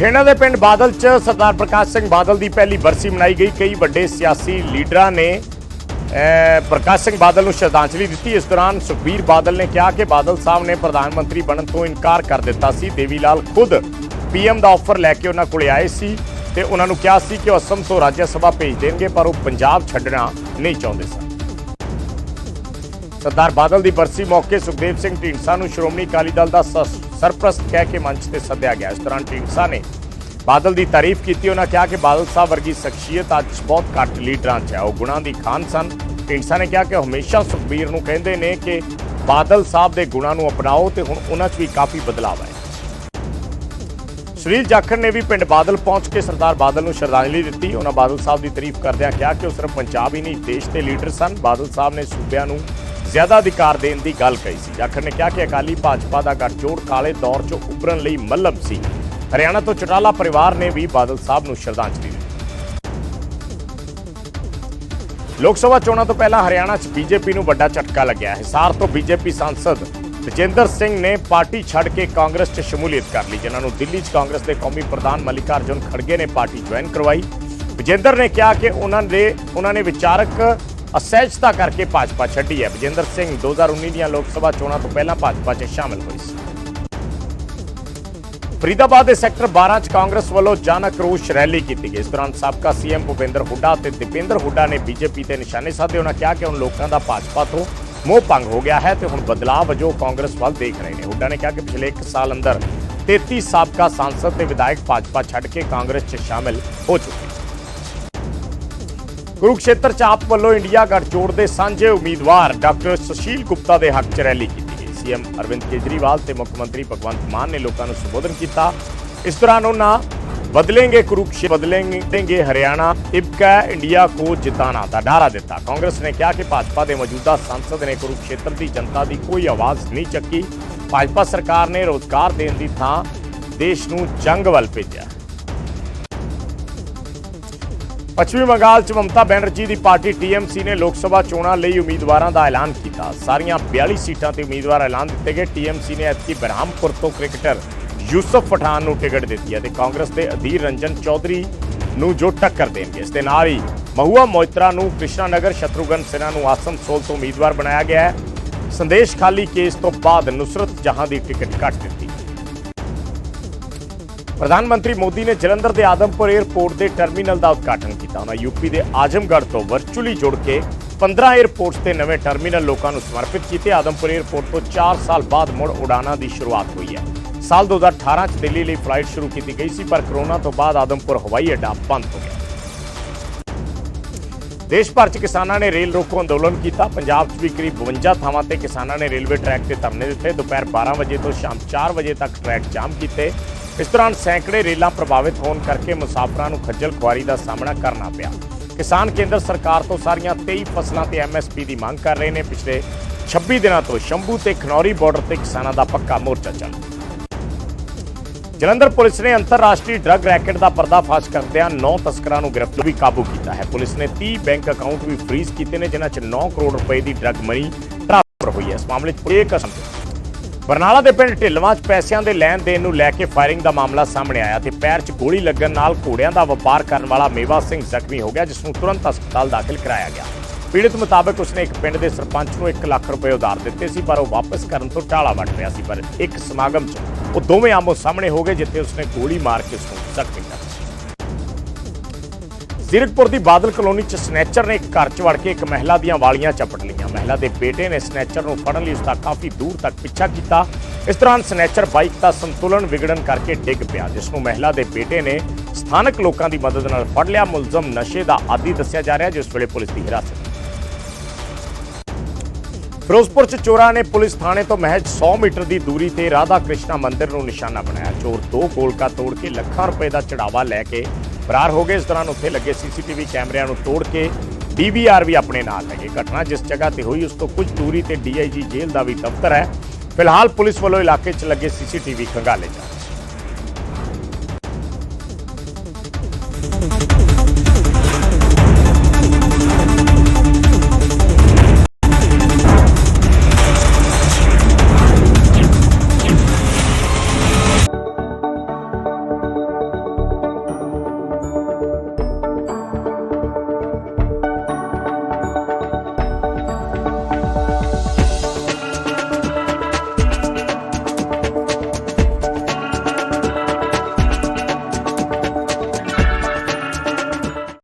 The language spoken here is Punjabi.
ਬਠਿੰਡਾ ਦੇ ਪਿੰਡ ਬਾਦਲ 'ਚ ਸਰਦਾਰ ਪ੍ਰਕਾਸ਼ ਸਿੰਘ ਬਾਦਲ ਦੀ ਪਹਿਲੀ ਬਰਸੀ ਮਨਾਈ ਗਈ। ਕਈ ਵੱਡੇ ਸਿਆਸੀ ਲੀਡਰਾਂ ਨੇ ਪ੍ਰਕਾਸ਼ ਸਿੰਘ ਬਾਦਲ ਨੂੰ ਸ਼ਰਧਾਂਜਲੀ ਦਿੱਤੀ। ਇਸ ਦੌਰਾਨ ਸੁਖਬੀਰ ਬਾਦਲ ਨੇ ਕਿਹਾ ਕਿ ਬਾਦਲ ਸਾਹਿਬ ਨੇ ਪ੍ਰਧਾਨ ਮੰਤਰੀ ਬਣਨ ਤੋਂ ਇਨਕਾਰ ਕਰ ਦਿੱਤਾ ਸੀ। ਦੇਵੀ ਲਾਲ ਖੁਦ ਪੀਐਮ ਦਾ ਆਫਰ ਲੈ ਕੇ ਉਹਨਾਂ ਕੋਲੇ ਆਏ ਸੀ ਤੇ ਉਹਨਾਂ ਨੂੰ ਕਿਹਾ ਸੀ ਕਿ ਉਹ ਅਸਮ ਤੋਂ ਰਾਜ ਸਭਾ ਭੇਜ ਦੇਣਗੇ, ਪਰ ਉਹ ਪੰਜਾਬ ਛੱਡਣਾ ਨਹੀਂ ਚਾਹੁੰਦੇ ਸਨ। ਸਰਦਾਰ ਬਾਦਲ ਦੀ ਬਰਸੀ ਮੌਕੇ ਸੁਖਦੇਵ ਸਿੰਘ ਢੀਂਡਸਾ ਨੂੰ ਸ਼੍ਰੋਮਣੀ ਅਕਾਲੀ ਦਲ ਦਾ ਸ- ਸਰਪ੍ਰਸਤ ਕਹਿ ਕੇ ਮੰਚ ਤੇ ਸੱਦਿਆ ਗਿਆ। ਇਸ ਦੌਰਾਨ ਢੀਂਡਸਾ ਨੇ ਬਾਦਲ ਦੀ ਤਾਰੀਫ ਕੀਤੀ। ਉਹਨਾਂ ਕਿਹਾ ਕਿ ਬਾਦਲ ਸਾਹਿਬ ਵਰਗੀ ਸ਼ਖਸੀਅਤ ਅੱਜ ਬਹੁਤ ਘੱਟ ਲੀਡਰਾਂ 'ਚ ਹੈ। ਉਹ ਗੁਣਾਂ ਦੀ ਖਾਨ ਸਨ। ਢੀਂਡਸਾ ਨੇ ਕਿਹਾ ਕਿ ਹਮੇਸ਼ਾ ਸੁਖਬੀਰ ਨੂੰ ਕਹਿੰਦੇ ਨੇ ਕਿ ਬਾਦਲ ਸਾਹਿਬ ਦੇ ਗੁਣਾਂ ਨੂੰ ਅਪਣਾਓ ਤੇ ਹੁਣ ਉਹਨਾਂ 'ਚ ਵੀ ਕਾਫੀ ਬਦਲਾਅ ਆਇਆ ਸੁਨੀਲ ਜਾਖੜ ਨੇ ਵੀ ਪਿੰਡ ਬਾਦਲ ਪਹੁੰਚ ਕੇ ਸਰਦਾਰ ਬਾਦਲ ਨੂੰ ਸ਼ਰਧਾਂਜਲੀ ਦਿੱਤੀ। ਉਹਨਾਂ ਬਾਦਲ ਸਾਹਿਬ ਦੀ ਤਾਰੀਫ ਕਰਦਿਆਂ ਕਿਹਾ ਕਿ ਉਹ ਸਿਰਫ ਪੰਜਾਬ ਹੀ ਨਹੀਂ, ਦੇਸ਼ ਦੇ ਲੀਡਰ ਸਨ। ਬਾਦਲ ਸਾਹਿਬ ਨੇ ਸੂਬਿਆਂ ਨੂੰ ਜ਼ਿਆਦਾ ਅਧਿਕਾਰ ਦੇਣ ਦੀ ਗੱਲ ਕਹੀ ਸੀ। ਜਾਖੜ ਨੇ ਕਿਹਾ ਕਿ ਅਕਾਲੀ ਭਾਜਪਾ ਦਾ ਗੱਠਜੋੜ ਕਾਲੇ ਦੌਰ 'ਚੋਂ ਉੱਭਰਨ ਲਈ ਮੱਲਮ ਸੀ। ਹਰਿਆਣਾ ਤੋਂ ਚਟਾਲਾ ਪਰਿਵਾਰ ਨੇ ਵੀ ਬਾਦਲ ਸਾਹਿਬ ਨੂੰ ਸ਼ਰਧਾਂਜਲੀ ਦਿੱਤੀ। ਲੋਕ ਸਭਾ ਚੋਣਾਂ ਤੋਂ ਪਹਿਲਾਂ ਹਰਿਆਣਾ 'ਚ ਬੀਜੇਪੀ ਨੂੰ ਵੱਡਾ ਝਟਕਾ ਲੱਗਿਆ। ਹਿਸਾਰ ਤੋਂ ਬੀਜੇਪੀ ਸਾਂਸਦ ਤਜਿੰਦਰ ਸਿੰਘ ਨੇ ਪਾਰਟੀ ਛੱਡ ਕੇ ਕਾਂਗਰਸ 'ਚ ਸ਼ਮੂਲੀਅਤ ਕਰ ਲਈ, ਜਿਨ੍ਹਾਂ ਨੂੰ ਦਿੱਲੀ 'ਚ ਕਾਂਗਰਸ ਦੇ ਕੌਮੀ ਪ੍ਰਧਾਨ ਮਲਿਕਾਰਜੁਨ ਖੜਗੇ ਨੇ ਪਾਰਟੀ ਜੁਆਇਨ ਕਰਵਾਈ। ਵਿਜੇਂਦਰ ਨੇ ਕਿਹਾ ਕਿ ਉਹਨਾਂ ਦੇ ਉਹਨਾਂ ਨੇ ਵਿਚਾਰਕ ਅਸਹਿਜਤਾ ਕਰਕੇ ਭਾਜਪਾ ਛੱਡੀ ਹੈ। ਬਜਿੰਦਰ ਸਿੰਘ 2019 ਦੀਆਂ ਲੋਕ ਸਭਾ ਚੋਣਾਂ ਤੋਂ ਪਹਿਲਾਂ ਭਾਜਪਾ 'ਚ ਸ਼ਾਮਲ ਹੋਏ ਸੀ। ਫਰੀਦਾਬਾਦ ਦੇ ਸੈਕਟਰ 12 ਚ ਕਾਂਗਰਸ ਵੱਲੋਂ ਜਨ ਆਕਰੋਸ਼ ਰੈਲੀ ਕੀਤੀ ਗਈ। ਇਸ ਦੌਰਾਨ ਸਾਬਕਾ ਸੀਐਮ ਭੁਪਿੰਦਰ ਹੁੱਡਾ ਤੇ ਦੀਪਿੰਦਰ ਹੁੱਡਾ ਨੇ ਬੀਜੇਪੀ ਤੇ ਨਿਸ਼ਾਨੇ ਸਾਧੇ। ਉਹਨਾਂ ਕਿਹਾ ਕਿ ਹੁਣ ਲੋਕਾਂ ਦਾ ਭਾਜਪਾ ਤੋਂ ਮੋਹ ਭੰਗ ਹੋ ਗਿਆ ਹੈ ਤੇ ਹੁਣ ਬਦਲਾਅ ਵਜੋਂ ਕਾਂਗਰਸ ਵੱਲ ਦੇਖ ਰਹੇ ਨੇ। ਹੁੱਡਾ ਨੇ ਕਿਹਾ ਕਿ ਪਿਛਲੇ 1 ਸਾਲ ਅੰਦਰ 33 ਸਾਬਕਾ ਸਾਂਸਦ ਤੇ ਵਿਧਾਇਕ ਭਾਜਪਾ ਛੱਡ ਕੇ ਕਾਂਗਰਸ 'ਚ ਸ਼ਾਮਿਲ ਹੋ ਚੁੱਕੇ ਕੁਰੂਕਸ਼ੇਤਰ ਚ ਆਪ ਵੱਲੋਂ ਇੰਡੀਆ ਗੱਠਜੋੜ ਦੇ ਸਾਂਝੇ ਉਮੀਦਵਾਰ ਡਾਕਟਰ ਸੁਸ਼ੀਲ ਗੁਪਤਾ ਦੇ ਹੱਕ 'ਚ ਰੈਲੀ ਕੀਤੀ ਗਈ। ਸੀਐਮ ਅਰਵਿੰਦ ਕੇਜਰੀਵਾਲ ਤੇ ਮੁੱਖ ਮੰਤਰੀ ਭਗਵੰਤ ਮਾਨ ਨੇ ਲੋਕਾਂ ਨੂੰ ਸੰਬੋਧਨ ਕੀਤਾ। ਇਸ ਦੌਰਾਨ ਉਹਨਾਂ ਬਦਲेंगे ਕੁਰੂਕਸ਼ੇਤਰ ਬਦਲेंगे ਹਰਿਆਣਾ, ਇਬਕਾ, ਇੰਡੀਆ ਕੋ ਜਿਤਾਣਾ ਦਾ ਨਾਰਾ ਦਿੱਤਾ। ਕਾਂਗਰਸ ਨੇ ਕਿਹਾ ਕਿ ਭਾਜਪਾ ਦੇ ਮੌਜੂਦਾ ਸੰਸਦ ਨੇ ਕੁਰੂਕਸ਼ੇਤਰ ਦੀ ਜਨਤਾ ਦੀ ਕੋਈ ਆਵਾਜ਼ ਨਹੀਂ ਚੱਕੀ। ਭਾਜਪਾ ਸਰਕਾਰ ਨੇ ਰੋਜ਼ਗਾਰ ਦੇਣ ਦੀ ਥਾਂ ਦੇਸ਼ ਨੂੰ ਜੰਗ ਵੱਲ ਭੇਜਿਆ। ਪੱਛਮੀ ਬੰਗਾਲ 'ਚ ਮਮਤਾ ਬੈਨਰਜੀ ਦੀ ਪਾਰਟੀ ਟੀਐਮਸੀ ਨੇ ਲੋਕ ਸਭਾ ਚੋਣਾਂ ਲਈ ਉਮੀਦਵਾਰਾਂ ਦਾ ਐਲਾਨ ਕੀਤਾ। ਸਾਰੀਆਂ 42 ਸੀਟਾਂ ਤੇ ਉਮੀਦਵਾਰ ਐਲਾਨ ਦਿੱਤੇ ਗਏ। ਟੀਐਮਸੀ ਨੇ ਐਤਕੀ ਬਰਹਾਮਪੁਰ ਤੋਂ ਕ੍ਰਿਕਟਰ ਯੂਸਫ ਪਠਾਨ ਨੂੰ ਟਿਕਟ ਦਿੱਤੀ ਹੈ ਤੇ ਕਾਂਗਰਸ ਦੇ ਅਧੀਰ ਰੰਜਨ ਚੌਧਰੀ ਨੂੰ ਜੋ ਟੱਕਰ ਦੇਣਗੇ। ਇਸ ਦੇ ਨਾਲ ਹੀ ਮਹੂਆ ਮੋਇਤਰਾ ਨੂੰ ਕ੍ਰਿਸ਼ਨਾ ਨਗਰ ਸ਼ਤਰੂਗਨ ਸਿਨਹਾ ਨੂੰ ਆਸਨਸੋਲ ਤੋਂ ਉਮੀਦਵਾਰ ਬਣਾਇਆ ਗਿਆ ਹੈ। ਸੰਦੇਸ਼ ਖਾਲੀ ਕੇਸ ਤੋਂ ਬਾਅਦ ਨੁਸਰਤ ਜਹਾਂ ਦੀ ਟਿਕਟ ਕੱਟ ਦਿੱਤੀ। ਪ੍ਰਧਾਨ ਮੰਤਰੀ ਮੋਦੀ ਨੇ ਜਲੰਧਰ ਦੇ ਆਦਮਪੁਰ 에ਅਰਪੋਰਟ ਦੇ ਟਰਮੀਨਲ ਦਾ ਉਦਘਾਟਨ ਕੀਤਾ। ਉਹਨਾਂ ਯੂਪੀ ਦੇ ਆਜਮਗੜ੍ਹ ਤੋਂ ਵਰਚੁਅਲੀ ਜੁੜ ਕੇ 15 에ਅਰਪੋਰਟਸ ਤੇ ਨਵੇਂ ਟਰਮੀਨਲ ਲੋਕਾਂ ਨੂੰ ਸਮਰਪਿਤ ਕੀਤੇ। ਆਦਮਪੁਰ 에ਅਰਪੋਰਟ ਤੋਂ 4 ਸਾਲ ਬਾਅਦ ਮੁੜ ਉਡਾਣਾਂ ਦੀ ਸ਼ੁਰੂਆਤ ਹੋਈ ਹੈ। ਸਾਲ 2018 ਚ ਦਿੱਲੀ ਲਈ ਫਲਾਈਟ ਸ਼ੁਰੂ ਕੀਤੀ ਗਈ ਸੀ, ਪਰ ਕਰੋਨਾ ਤੋਂ ਬਾਅਦ ਆਦਮਪੁਰ ਹਵਾਈ ਅੱਡਾ ਬੰਦ ਹੋ ਗਿਆ। ਦੇਸ਼ ਭਰ 'ਚ ਕਿਸਾਨਾਂ ਨੇ ਰੇਲ ਰੋਕੋ ਅੰਦੋਲਨ ਕੀਤਾ। ਪੰਜਾਬ 'ਚ ਵੀ ਕਰੀਬ 52 ਥਾਵਾਂ ਤੇ ਕਿਸਾਨਾਂ ਨੇ ਰੇਲਵੇ ਟਰੈਕ ਤੇ ਧਰਨੇ ਦਿੱਤੇ। ਦੁਪਹਿਰ 12 ਵਜੇ ਤੋਂ ਸ਼ਾਮ 4 ਵਜੇ ਤੱਕ ਟਰੈਕ ਜਾਮ ਕੀਤੇ। ਇਸ ਦੌਰਾਨ ਸੈਂਕੜੇ ਰੇਲਾਂ ਪ੍ਰਭਾਵਿਤ ਹੋਣ ਕਰਕੇ ਮੁਸਾਫਰਾਂ ਨੂੰ ਖੱਜਲ ਖੁਆਰੀ ਦਾ ਸਾਹਮਣਾ ਕਰਨਾ ਪਿਆ। ਕਿਸਾਨ ਕੇਂਦਰ ਸਰਕਾਰ ਤੋਂ ਸਾਰੀਆਂ 23 ਫਸਲਾਂ ਤੇ ਐਮਐਸਪੀ ਦੀ ਮੰਗ ਕਰ ਰਹੇ ਨੇ। ਪਿਛਲੇ 26 ਦਿਨਾਂ ਤੋਂ ਸ਼ੰਭੂ ਤੇ ਖਨੌਰੀ ਬਾਰਡਰ ਤੇ ਕਿਸਾਨਾਂ ਦਾ ਪੱਕਾ ਮੋਰਚਾ ਚੱਲ ਜਲੰਧਰ ਪੁਲਿਸ ਨੇ ਅੰਤਰਰਾਸ਼ਟਰੀ ਡਰੱਗ ਰੈਕੇਟ ਦਾ ਪਰਦਾਫਾਸ਼ ਕਰਦਿਆਂ 9 ਤਸਕਰਾਂ ਨੂੰ ਗ੍ਰਿਫਤਾਰ ਵੀ ਕਾਬੂ ਕੀਤਾ ਹੈ। ਪੁਲਿਸ ਨੇ 30 ਬੈਂਕ ਅਕਾਊਂਟ ਵੀ ਫ੍ਰੀਜ਼ ਕੀਤੇ ਨੇ, ਜਿਨ੍ਹਾਂ 'ਚ 9 ਕਰੋੜ ਰੁਪਏ ਦੀ ਡਰੱਗ ਮਨੀ ਟ੍ਰਾਂਸਫਰ ਹੋਈ ਹੈ। ਇਸ ਮਾਮਲੇ 'ਚ ਇੱਕ ਅਸਮ ਬਰਨਾਲਾ ਦੇ ਪਿੰਡ ਢਿੱਲਵਾਂ 'ਚ ਪੈਸਿਆਂ ਦੇ ਲੈਣ ਦੇਣ ਨੂੰ ਲੈ ਕੇ ਫਾਇਰਿੰਗ ਦਾ ਮਾਮਲਾ ਸਾਹਮਣੇ ਆਇਆ ਤੇ ਪੈਰ 'ਚ ਗੋਲੀ ਲੱਗਣ ਨਾਲ ਘੋੜਿਆਂ ਦਾ ਵਪਾਰ ਕਰਨ ਵਾਲਾ ਮੇਵਾ ਸਿੰਘ ਜ਼ਖਮੀ ਹੋ ਗਿਆ, ਜਿਸ ਨੂੰ ਤੁਰੰਤ ਹਸਪਤਾਲ ਦਾਖਲ ਕਰਾਇਆ ਗਿਆ। ਪੀੜਤ ਮੁਤਾਬਕ ਉਸਨੇ ਇੱਕ ਪਿੰਡ ਦੇ ਸਰਪੰਚ ਨੂੰ 1 ਲੱਖ ਰੁਪਏ ਉਧਾਰ ਦਿੱਤੇ ਸੀ, ਪਰ ਉਹ ਵਾਪਸ ਕਰਨ ਤੋਂ ਟਾਲਾ ਵੱਟ ਰਿਹਾ ਸੀ, ਪਰ ਇੱਕ ਸਮਾਗਮ 'ਚ ਉਹ ਦੋਵੇਂ ਆਮੋ ਸਾਹਮਣੇ ਹੋ ਗਏ, ਜਿੱਥੇ ਉਸਨੇ ਗੋਲੀ ਮਾਰ ਕੇ ਉਸ ਨੂੰ ਜ਼ਖਮੀ ਕਰ ਜ਼ੀਰਕਪੁਰ ਦੀ ਬਾਦਲ ਕਲੋਨੀ 'ਚ ਸਨੈਚਰ ਨੇ ਇੱਕ ਘਰ 'ਚ ਵੜ ਕੇ ਇੱਕ ਮਹਿਲਾ ਦੀਆਂ ਵਾਲੀਆਂ ਚਪਟ ਲਈਆਂ। ਮਹਿਲਾ ਦੇ ਬੇਟੇ ਨੇ ਸਨੈਚਰ ਨੂੰ ਫੜਨ ਲਈ ਉਸ ਦਾ ਕਾਫੀ ਦੂਰ ਤੱਕ ਪਿੱਛਾ ਕੀਤਾ। ਇਸ ਦੌਰਾਨ ਸਨੈਚਰ ਬਾਈਕ ਦਾ ਸੰਤੁਲਨ ਵਿਗੜਨ ਕਰਕੇ ਡਿੱਗ ਪਿਆ, ਜਿਸ ਨੂੰ ਮਹਿਲਾ ਦੇ ਬੇਟੇ ਨੇ ਸਥਾਨਕ ਲੋਕਾਂ ਦੀ ਮਦਦ ਨਾਲ ਫੜ ਲਿਆ। ਮੁਲਜ਼ਮ ਨਸ਼ੇ ਦਾ ਆਦੀ ਦੱਸਿਆ ਜਾ ਰਿਹਾ, ਜਿਸ ਵੇਲੇ ਪੁਲਿਸ ਦੀ ਹਿਰਾਸਤ ਫਿਰੋਜ਼ਪੁਰ ਚ ਚੋਰਾਂ ਨੇ ਪੁਲਿਸ ਥਾਣੇ ਤੋਂ ਮਹਿਜ 100 ਮੀਟਰ ਦੀ ਦੂਰੀ ਤੇ ਰਾਧਾ ਕ੍ਰਿਸ਼ਨਾ ਮੰਦਿਰ ਨੂੰ ਨਿਸ਼ਾਨਾ ਬਣਾਇਆ। ਚੋਰ ਦੋ ਗੋਲਕਾ ਤੋੜ ਕੇ ਲੱਖਾਂ ਰੁਪਏ ਦਾ ਚੜਾਵਾ ਲੈ ਕੇ ਫਰਾਰ ਹੋ ਗਏ। ਇਸ ਦੌਰਾਨ ਉੱਥੇ ਲੱਗੇ ਸੀਸੀਟੀਵੀ ਕੈਮਰਿਆਂ ਨੂੰ ਤੋੜ ਕੇ ਡੀਵੀਆਰ ਵੀ ਆਪਣੇ ਨਾਲ ਲੈ ਗਏ। ਘਟਨਾ ਜਿਸ ਜਗ੍ਹਾ ਤੇ ਹੋਈ, ਉਸ ਤੋਂ ਕੁਝ ਦੂਰੀ ਤੇ ਡੀਆਈਜੀ ਜੇਲ੍ਹ ਦਾ ਵੀ ਦਫ਼ਤਰ ਹੈ। ਫਿਲਹਾਲ ਪੁਲਿਸ ਵੱਲੋਂ ਇਲਾਕੇ 'ਚ ਲੱਗੇ ਸੀਸੀਟੀਵੀ ਖੰਗਾਲੇ ਜਾ ਰਹੇ